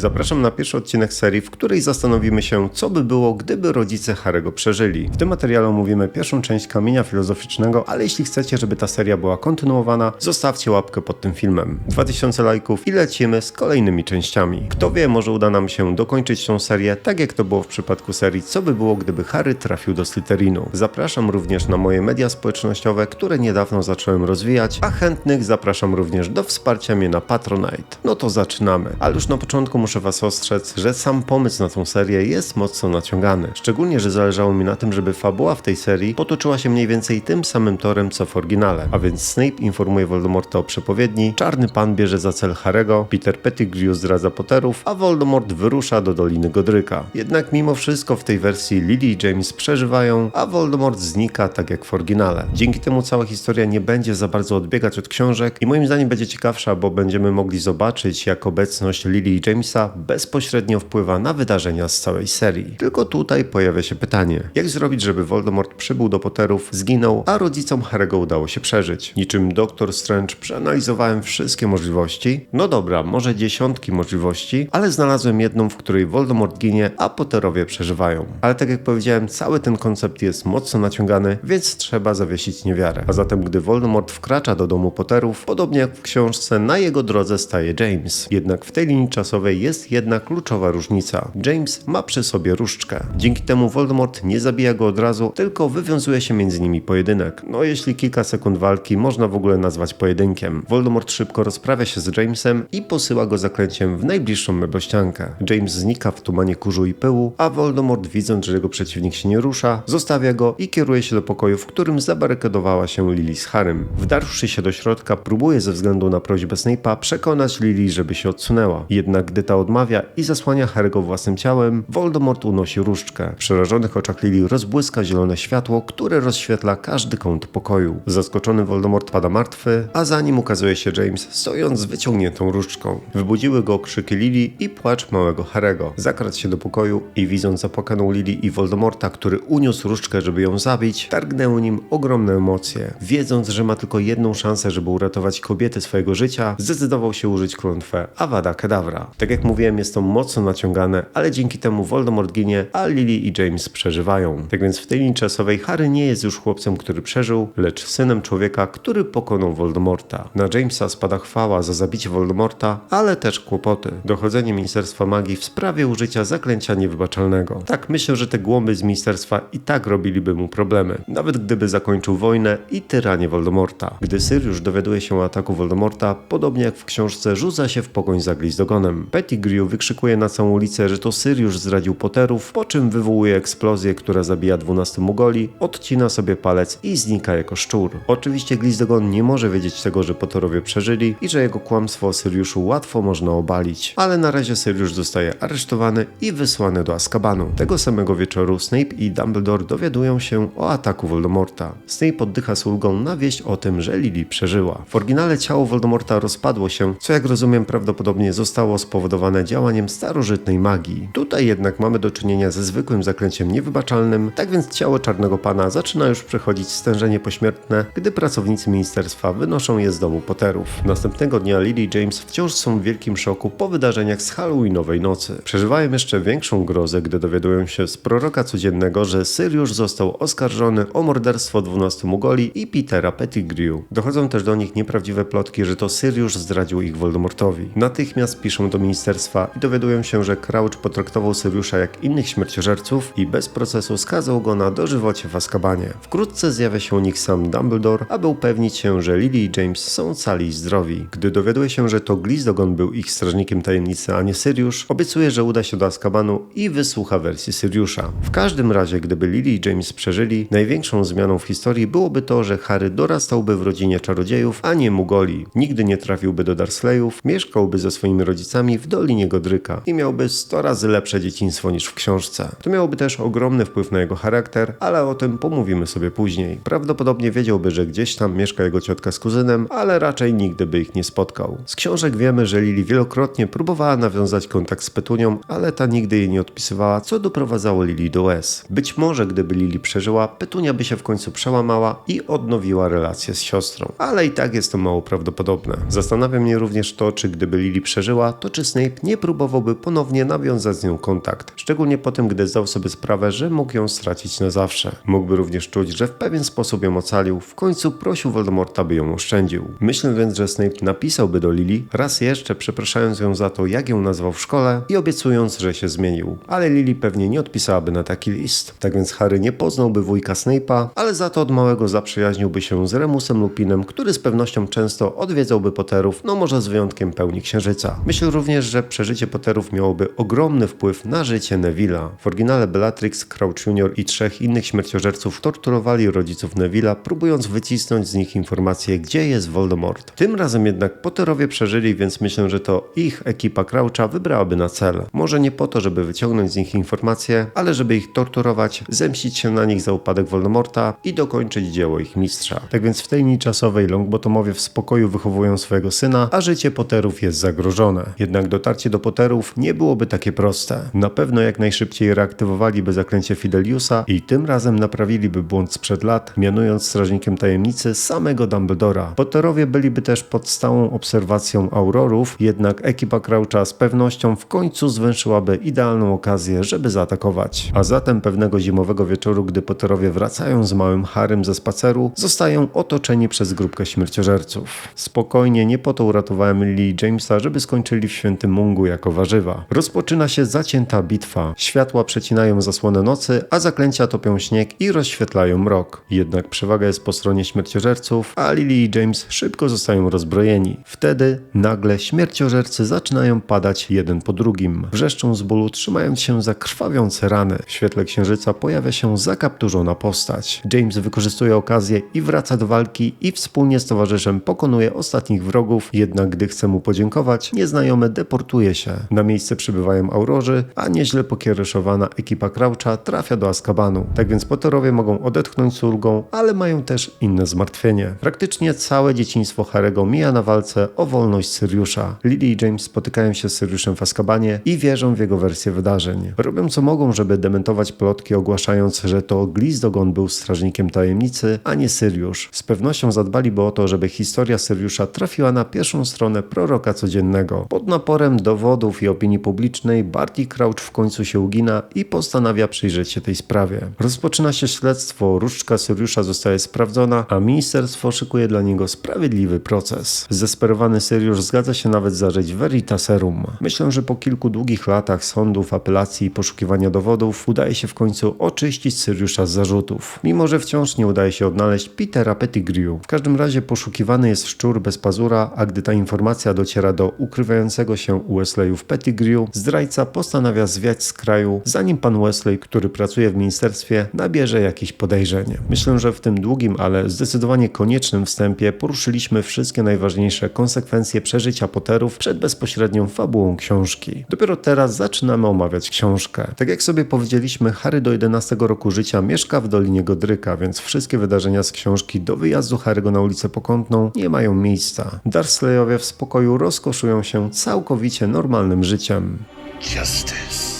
Zapraszam na pierwszy odcinek serii, w której zastanowimy się, co by było, gdyby rodzice Harego przeżyli. W tym materiale omówimy pierwszą część kamienia filozoficznego, ale jeśli chcecie, żeby ta seria była kontynuowana, zostawcie łapkę pod tym filmem. 2000 lajków i lecimy z kolejnymi częściami. Kto wie, może uda nam się dokończyć tą serię, tak jak to było w przypadku serii, co by było, gdyby Harry trafił do Slytherinu. Zapraszam również na moje media społecznościowe, które niedawno zacząłem rozwijać, a chętnych zapraszam również do wsparcia mnie na Patronite. No to zaczynamy. Ale już na początku muszę Was ostrzec, że sam pomysł na tą serię jest mocno naciągany. Szczególnie, że zależało mi na tym, żeby fabuła w tej serii potoczyła się mniej więcej tym samym torem co w oryginale. A więc Snape informuje Voldemorta o przepowiedni, Czarny Pan bierze za cel Harego, Peter Pettigrew zdradza Potterów, a Voldemort wyrusza do Doliny Godryka. Jednak mimo wszystko w tej wersji Lily i James przeżywają, a Voldemort znika tak jak w oryginale. Dzięki temu cała historia nie będzie za bardzo odbiegać od książek i moim zdaniem będzie ciekawsza, bo będziemy mogli zobaczyć jak obecność Lily i Jamesa bezpośrednio wpływa na wydarzenia z całej serii. Tylko tutaj pojawia się pytanie, jak zrobić, żeby Voldemort przybył do Potterów, zginął, a rodzicom Harry'ego udało się przeżyć. Niczym Doktor Strange przeanalizowałem wszystkie możliwości. No dobra, może dziesiątki możliwości, ale znalazłem jedną, w której Voldemort ginie, a Potterowie przeżywają. Ale tak jak powiedziałem, cały ten koncept jest mocno naciągany, więc trzeba zawiesić niewiarę. A zatem, gdy Voldemort wkracza do domu Potterów, podobnie jak w książce, na jego drodze staje James. Jednak w tej linii czasowej jest jedna kluczowa różnica. James ma przy sobie różdżkę. Dzięki temu Voldemort nie zabija go od razu, tylko wywiązuje się między nimi pojedynek. No jeśli kilka sekund walki można w ogóle nazwać pojedynkiem. Voldemort szybko rozprawia się z Jamesem i posyła go zaklęciem w najbliższą meblościankę. James znika w tumanie kurzu i pyłu, a Voldemort widząc, że jego przeciwnik się nie rusza, zostawia go i kieruje się do pokoju, w którym zabarykadowała się Lily z Harrym. Wdarwszy się do środka, próbuje ze względu na prośbę Snape'a przekonać Lily, żeby się odsunęła. Jednak gdy odmawia i zasłania Harry'ego własnym ciałem, Voldemort unosi różdżkę. W przerażonych oczach Lily rozbłyska zielone światło, które rozświetla każdy kąt pokoju. Zaskoczony Voldemort pada martwy, a za nim ukazuje się James stojąc z wyciągniętą różdżką. Wybudziły go krzyki Lily i płacz małego Harry'ego. Zakradł się do pokoju i widząc zapłakaną Lily i Voldemorta, który uniósł różdżkę, żeby ją zabić, targnęły nim ogromne emocje. Wiedząc, że ma tylko jedną szansę, żeby uratować kobiety swojego życia, zdecydował się użyć klątwę Avada Kedavra. Tak jak mówiłem, jest to mocno naciągane, ale dzięki temu Voldemort ginie, a Lily i James przeżywają. Tak więc w tej linii czasowej Harry nie jest już chłopcem, który przeżył, lecz synem człowieka, który pokonał Voldemorta. Na Jamesa spada chwała za zabicie Voldemorta, ale też kłopoty. Dochodzenie Ministerstwa Magii w sprawie użycia zaklęcia niewybaczalnego. Tak, myślę, że te głąby z ministerstwa i tak robiliby mu problemy, nawet gdyby zakończył wojnę i tyranie Voldemorta. Gdy Sirius dowiaduje się o ataku Voldemorta, podobnie jak w książce, rzuca się w pogoń za Glizdogonem. Pettigrew wykrzykuje na całą ulicę, że to Sirius zdradził Potterów, po czym wywołuje eksplozję, która zabija 12 Mugoli, odcina sobie palec i znika jako szczur. Oczywiście Glizdogon nie może wiedzieć tego, że Potterowie przeżyli i że jego kłamstwo o Siriuszu łatwo można obalić, ale na razie Sirius zostaje aresztowany i wysłany do Azkabanu. Tego samego wieczoru Snape i Dumbledore dowiadują się o ataku Voldemorta. Snape oddycha z ulgą na wieść o tym, że Lily przeżyła. W oryginale ciało Voldemorta rozpadło się, co jak rozumiem prawdopodobnie zostało spowodowane działaniem starożytnej magii. Tutaj jednak mamy do czynienia ze zwykłym zaklęciem niewybaczalnym, tak więc ciało Czarnego Pana zaczyna już przechodzić stężenie pośmiertne, gdy pracownicy ministerstwa wynoszą je z domu Potterów. Następnego dnia Lily i James wciąż są w wielkim szoku po wydarzeniach z Halloweenowej nocy. Przeżywają jeszcze większą grozę, gdy dowiadują się z proroka codziennego, że Sirius został oskarżony o morderstwo 12 Mugoli i Petera Pettigrew. Dochodzą też do nich nieprawdziwe plotki, że to Sirius zdradził ich Voldemortowi. Natychmiast piszą do ministerstwa i dowiadują się, że Crouch potraktował Siriusza jak innych śmierciożerców i bez procesu skazał go na dożywocie w Azkabanie. Wkrótce zjawia się u nich sam Dumbledore, aby upewnić się, że Lily i James są cali i zdrowi. Gdy dowiaduje się, że to Glizdogon był ich strażnikiem tajemnicy, a nie Sirius, obiecuje, że uda się do Azkabanu i wysłucha wersji Siriusza. W każdym razie, gdyby Lily i James przeżyli, największą zmianą w historii byłoby to, że Harry dorastałby w rodzinie czarodziejów, a nie Mugoli. Nigdy nie trafiłby do Dursleyów, mieszkałby ze swoimi rodzicami w Dolinie Godryka i miałby 100 razy lepsze dzieciństwo niż w książce. To miałoby też ogromny wpływ na jego charakter, ale o tym pomówimy sobie później. Prawdopodobnie wiedziałby, że gdzieś tam mieszka jego ciotka z kuzynem, ale raczej nigdy by ich nie spotkał. Z książek wiemy, że Lily wielokrotnie próbowała nawiązać kontakt z Petunią, ale ta nigdy jej nie odpisywała, co doprowadzało Lily do łez. Być może gdyby Lily przeżyła, Petunia by się w końcu przełamała i odnowiła relację z siostrą. Ale i tak jest to mało prawdopodobne. Zastanawia mnie również to, czy gdyby Lily przeżyła, to czy Snape Nie próbowałby ponownie nawiązać z nią kontakt, szczególnie po tym, gdy zdał sobie sprawę, że mógł ją stracić na zawsze. Mógłby również czuć, że w pewien sposób ją ocalił, w końcu prosił Voldemorta, by ją oszczędził. Myślę więc, że Snape napisałby do Lily, raz jeszcze przepraszając ją za to, jak ją nazwał w szkole i obiecując, że się zmienił. Ale Lily pewnie nie odpisałaby na taki list. Tak więc Harry nie poznałby wujka Snape'a, ale za to od małego zaprzyjaźniłby się z Remusem Lupinem, który z pewnością często odwiedzałby Potterów, no może z wyjątkiem pełni księżyca. Myślę również, że przeżycie Potterów miałoby ogromny wpływ na życie Neville'a. W oryginale Bellatrix, Crouch Jr. i trzech innych śmierciożerców torturowali rodziców Neville'a, próbując wycisnąć z nich informację, gdzie jest Voldemort. Tym razem jednak Potterowie przeżyli, więc myślę, że to ich ekipa Croucha wybrałaby na cel. Może nie po to, żeby wyciągnąć z nich informacje, ale żeby ich torturować, zemścić się na nich za upadek Voldemorta i dokończyć dzieło ich mistrza. Tak więc w tej linii czasowej Longbottomowie w spokoju wychowują swojego syna, a życie Potterów jest zagrożone. Jednak dotarcie do Potterów nie byłoby takie proste. Na pewno jak najszybciej reaktywowaliby zaklęcie Fideliusa i tym razem naprawiliby błąd sprzed lat, mianując strażnikiem tajemnicy samego Dumbledora. Potterowie byliby też pod stałą obserwacją Aurorów, jednak ekipa Croucha z pewnością w końcu zwęszyłaby idealną okazję, żeby zaatakować. A zatem pewnego zimowego wieczoru, gdy Potterowie wracają z małym Harrym ze spaceru, zostają otoczeni przez grupkę śmierciożerców. Spokojnie, nie po to uratowałem Lily Jamesa, żeby skończyli w świętym Mungu jako warzywa. Rozpoczyna się zacięta bitwa. Światła przecinają zasłonę nocy, a zaklęcia topią śnieg i rozświetlają mrok. Jednak przewaga jest po stronie śmierciożerców, a Lily i James szybko zostają rozbrojeni. Wtedy nagle śmierciożercy zaczynają padać jeden po drugim. Wrzeszczą z bólu, trzymając się za krwawiące rany. W świetle księżyca pojawia się zakapturzona postać. James wykorzystuje okazję i wraca do walki i wspólnie z towarzyszem pokonuje ostatnich wrogów, jednak gdy chce mu podziękować, nieznajomy deportuje się. Na miejsce przybywają Aurorzy, a nieźle pokiereszowana ekipa Croucha trafia do Azkabanu. Tak więc Potterowie mogą odetchnąć z ulgą, ale mają też inne zmartwienie. Praktycznie całe dzieciństwo Harego mija na walce o wolność Syriusza. Lily i James spotykają się z Syriuszem w Azkabanie i wierzą w jego wersję wydarzeń. Robią co mogą, żeby dementować plotki, ogłaszając, że to Glizdogon był strażnikiem tajemnicy, a nie Syriusz. Z pewnością zadbaliby o to, żeby historia Syriusza trafiła na pierwszą stronę proroka codziennego. Pod naporem dowodów i opinii publicznej Barty Crouch w końcu się ugina i postanawia przyjrzeć się tej sprawie. Rozpoczyna się śledztwo, różdżka Syriusza zostaje sprawdzona, a ministerstwo szykuje dla niego sprawiedliwy proces. Zdesperowany Syriusz zgadza się nawet zażyć Veritaserum. Myślę, że po kilku długich latach sądów, apelacji i poszukiwania dowodów udaje się w końcu oczyścić Syriusza z zarzutów. Mimo, że wciąż nie udaje się odnaleźć Petera Pettigrew. W każdym razie poszukiwany jest szczur bez pazura, a gdy ta informacja dociera do ukrywającego się u Wesleyów Pettigrew, zdrajca postanawia zwiać z kraju, zanim pan Wesley, który pracuje w ministerstwie, nabierze jakieś podejrzenie. Myślę, że w tym długim, ale zdecydowanie koniecznym wstępie poruszyliśmy wszystkie najważniejsze konsekwencje przeżycia Potterów przed bezpośrednią fabułą książki. Dopiero teraz zaczynamy omawiać książkę. Tak jak sobie powiedzieliśmy, Harry do 11 roku życia mieszka w Dolinie Godryka, więc wszystkie wydarzenia z książki do wyjazdu Harry'ego na ulicę Pokątną nie mają miejsca. Dursleyowie w spokoju rozkoszują się całkowicie normalnym życiem. Justice.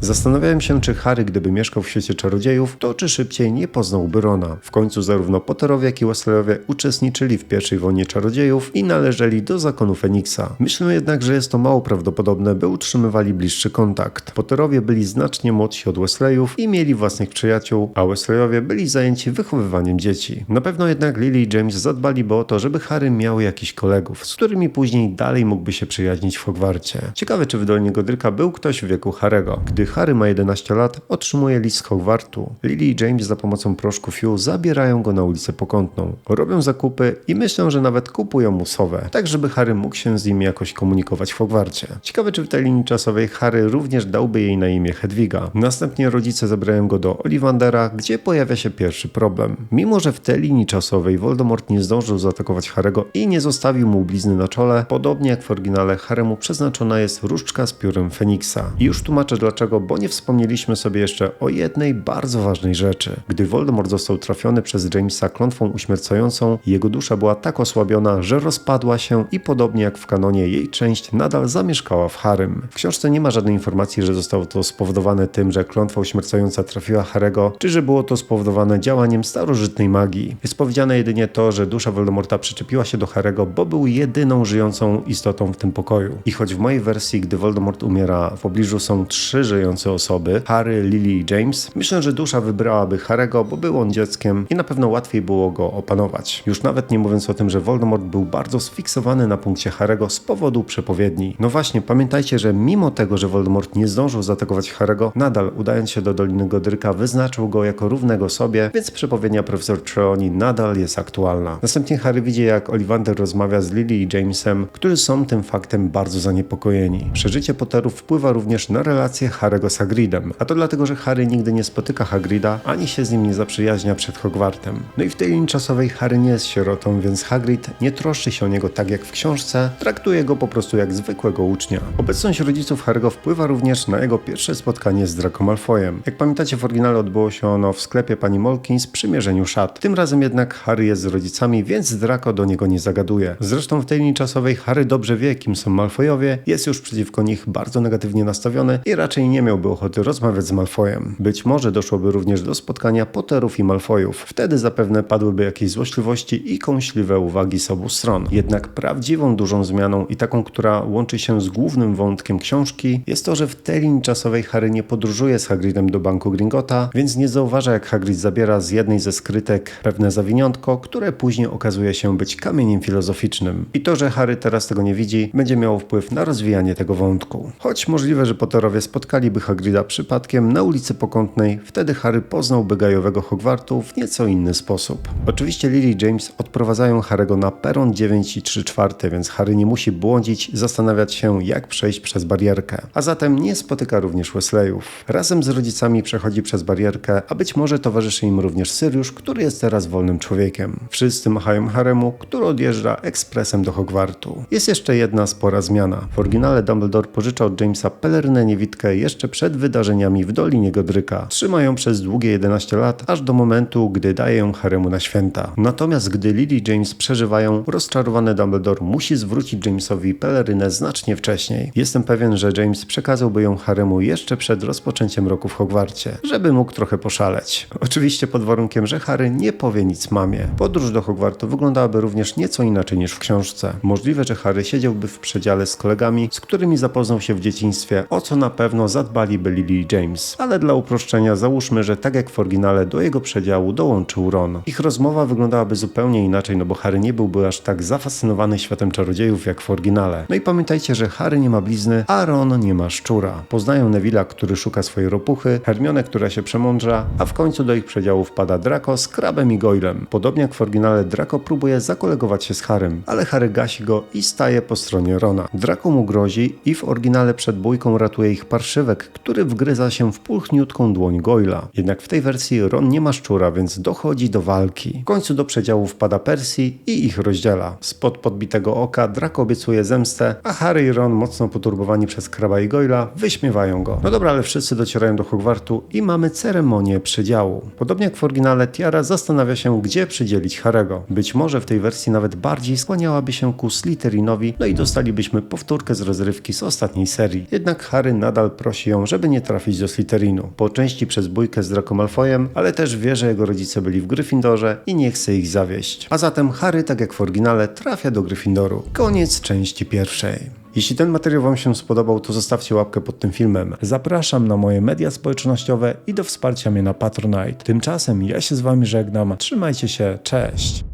Zastanawiałem się, czy Harry, gdyby mieszkał w świecie czarodziejów, to czy szybciej nie poznałby Rona. W końcu zarówno Potterowie, jak i Wesleyowie uczestniczyli w pierwszej wojnie czarodziejów i należeli do zakonu Feniksa. Myślę jednak, że jest to mało prawdopodobne, by utrzymywali bliższy kontakt. Potterowie byli znacznie młodsi od Wesleyów i mieli własnych przyjaciół, a Wesleyowie byli zajęci wychowywaniem dzieci. Na pewno jednak Lily i James zadbaliby o to, żeby Harry miał jakichś kolegów, z którymi później dalej mógłby się przyjaźnić w Hogwarcie. Ciekawe, czy w Dolinie Godryka był ktoś w wieku Harego. Gdy Harry ma 11 lat, otrzymuje list z Hogwartu. Lily i James za pomocą proszku Fiu zabierają go na ulicę Pokątną. Robią zakupy i myślą, że nawet kupują mu sowę, tak żeby Harry mógł się z nimi jakoś komunikować w Hogwarcie. Ciekawe, czy w tej linii czasowej Harry również dałby jej na imię Hedwiga. Następnie rodzice zabrają go do Ollivandera, gdzie pojawia się pierwszy problem. Mimo, że w tej linii czasowej Voldemort nie zdążył zaatakować Harego i nie zostawił mu blizny na czole, podobnie jak w oryginale Haremu przeznaczona jest różdżka z piórem Feniksa. I już tłumaczę dlaczego Bo nie wspomnieliśmy sobie jeszcze o jednej bardzo ważnej rzeczy. Gdy Voldemort został trafiony przez Jamesa klątwą uśmiercającą, jego dusza była tak osłabiona, że rozpadła się i podobnie jak w kanonie jej część nadal zamieszkała w Harym. W książce nie ma żadnej informacji, że zostało to spowodowane tym, że klątwa uśmiercająca trafiła Harego, czy że było to spowodowane działaniem starożytnej magii. Jest powiedziane jedynie to, że dusza Voldemorta przyczepiła się do Harego, bo był jedyną żyjącą istotą w tym pokoju. I choć w mojej wersji, gdy Voldemort umiera, w pobliżu są trzy żyjące osoby, Harry, Lily i James, myślę, że dusza wybrałaby Harego, bo był on dzieckiem i na pewno łatwiej było go opanować. Już nawet nie mówiąc o tym, że Voldemort był bardzo sfiksowany na punkcie Harego z powodu przepowiedni. No właśnie, pamiętajcie, że mimo tego, że Voldemort nie zdążył zaatakować Harego, nadal udając się do Doliny Godryka wyznaczył go jako równego sobie, więc przepowiednia profesor Trelawney nadal jest aktualna. Następnie Harry widzi, jak Ollivander rozmawia z Lily i Jamesem, którzy są tym faktem bardzo zaniepokojeni. Przeżycie Potterów wpływa również na relacje Z Hagridem, a to dlatego, że Harry nigdy nie spotyka Hagrida, ani się z nim nie zaprzyjaźnia przed Hogwartem. No i w tej linii czasowej Harry nie jest sierotą, więc Hagrid nie troszczy się o niego tak jak w książce, traktuje go po prostu jak zwykłego ucznia. Obecność rodziców Harry'ego wpływa również na jego pierwsze spotkanie z Draco Malfoyem. Jak pamiętacie w oryginale odbyło się ono w sklepie pani Molkins przy mierzeniu szat. Tym razem jednak Harry jest z rodzicami, więc Draco do niego nie zagaduje. Zresztą w tej linii czasowej Harry dobrze wie, kim są Malfoyowie, jest już przeciwko nich bardzo negatywnie nastawiony i raczej nie miałby ochoty rozmawiać z Malfoyem. Być może doszłoby również do spotkania Potterów i Malfoyów. Wtedy zapewne padłyby jakieś złośliwości i kąśliwe uwagi z obu stron. Jednak prawdziwą dużą zmianą i taką, która łączy się z głównym wątkiem książki, jest to, że w tej linii czasowej Harry nie podróżuje z Hagridem do banku Gringota, więc nie zauważa jak Hagrid zabiera z jednej ze skrytek pewne zawiniątko, które później okazuje się być kamieniem filozoficznym. I to, że Harry teraz tego nie widzi, będzie miało wpływ na rozwijanie tego wątku. Choć możliwe, że Potterowie spotkaliby Hagrida przypadkiem na ulicy Pokątnej, wtedy Harry poznałby gajowego Hogwartu w nieco inny sposób. Oczywiście Lily i James odprowadzają Harego na peron 9 i 3 czwarte, więc Harry nie musi błądzić, zastanawiać się jak przejść przez barierkę. A zatem nie spotyka również Wesleyów. Razem z rodzicami przechodzi przez barierkę, a być może towarzyszy im również Syriusz, który jest teraz wolnym człowiekiem. Wszyscy machają Haremu, który odjeżdża ekspresem do Hogwartu. Jest jeszcze jedna spora zmiana. W oryginale Dumbledore pożycza od Jamesa pelerynę niewidkę jeszcze przed wydarzeniami w Dolinie Godryka. Trzyma ją przez długie 11 lat, aż do momentu, gdy daje ją Haremu na święta. Natomiast gdy Lily i James przeżywają, rozczarowany Dumbledore musi zwrócić Jamesowi pelerynę znacznie wcześniej. Jestem pewien, że James przekazałby ją Haremu jeszcze przed rozpoczęciem roku w Hogwarcie, żeby mógł trochę poszaleć. Oczywiście pod warunkiem, że Harry nie powie nic mamie. Podróż do Hogwartu wyglądałaby również nieco inaczej niż w książce. Możliwe, że Harry siedziałby w przedziale z kolegami, z którymi zapoznał się w dzieciństwie, o co na pewno zadbaliby Lily James. Ale dla uproszczenia załóżmy, że tak jak w oryginale do jego przedziału dołączył Ron. Ich rozmowa wyglądałaby zupełnie inaczej, no bo Harry nie byłby aż tak zafascynowany światem czarodziejów jak w oryginale. No i pamiętajcie, że Harry nie ma blizny, a Ron nie ma szczura. Poznają Neville'a, który szuka swojej ropuchy, Hermione, która się przemądrza, a w końcu do ich przedziału wpada Draco z Krabem i Goylem. Podobnie jak w oryginale Draco próbuje zakolegować się z Harrym, ale Harry gasi go i staje po stronie Rona. Draco mu grozi i w oryginale przed bójką ratuje ich parszywek, który wgryza się w pulchniutką dłoń Goyla. Jednak w tej wersji Ron nie ma szczura, więc dochodzi do walki. W końcu do przedziału wpada Percy i ich rozdziela. Spod podbitego oka Draco obiecuje zemstę, a Harry i Ron, mocno poturbowani przez Kraba i Goyla, wyśmiewają go. No dobra, ale wszyscy docierają do Hogwartu i mamy ceremonię przedziału. Podobnie jak w oryginale, Tiara zastanawia się, gdzie przydzielić Harego. Być może w tej wersji nawet bardziej skłaniałaby się ku Slytherinowi, no i dostalibyśmy powtórkę z rozrywki z ostatniej serii. Jednak Harry nadal prosi ją, żeby nie trafić do Slytherinu. Po części przez bójkę z Draco Malfoyem, ale też wie, że jego rodzice byli w Gryffindorze i nie chce ich zawieść. A zatem Harry, tak jak w oryginale, trafia do Gryffindoru. Koniec części pierwszej. Jeśli ten materiał Wam się spodobał, to zostawcie łapkę pod tym filmem. Zapraszam na moje media społecznościowe i do wsparcia mnie na Patronite. Tymczasem ja się z Wami żegnam. Trzymajcie się, cześć!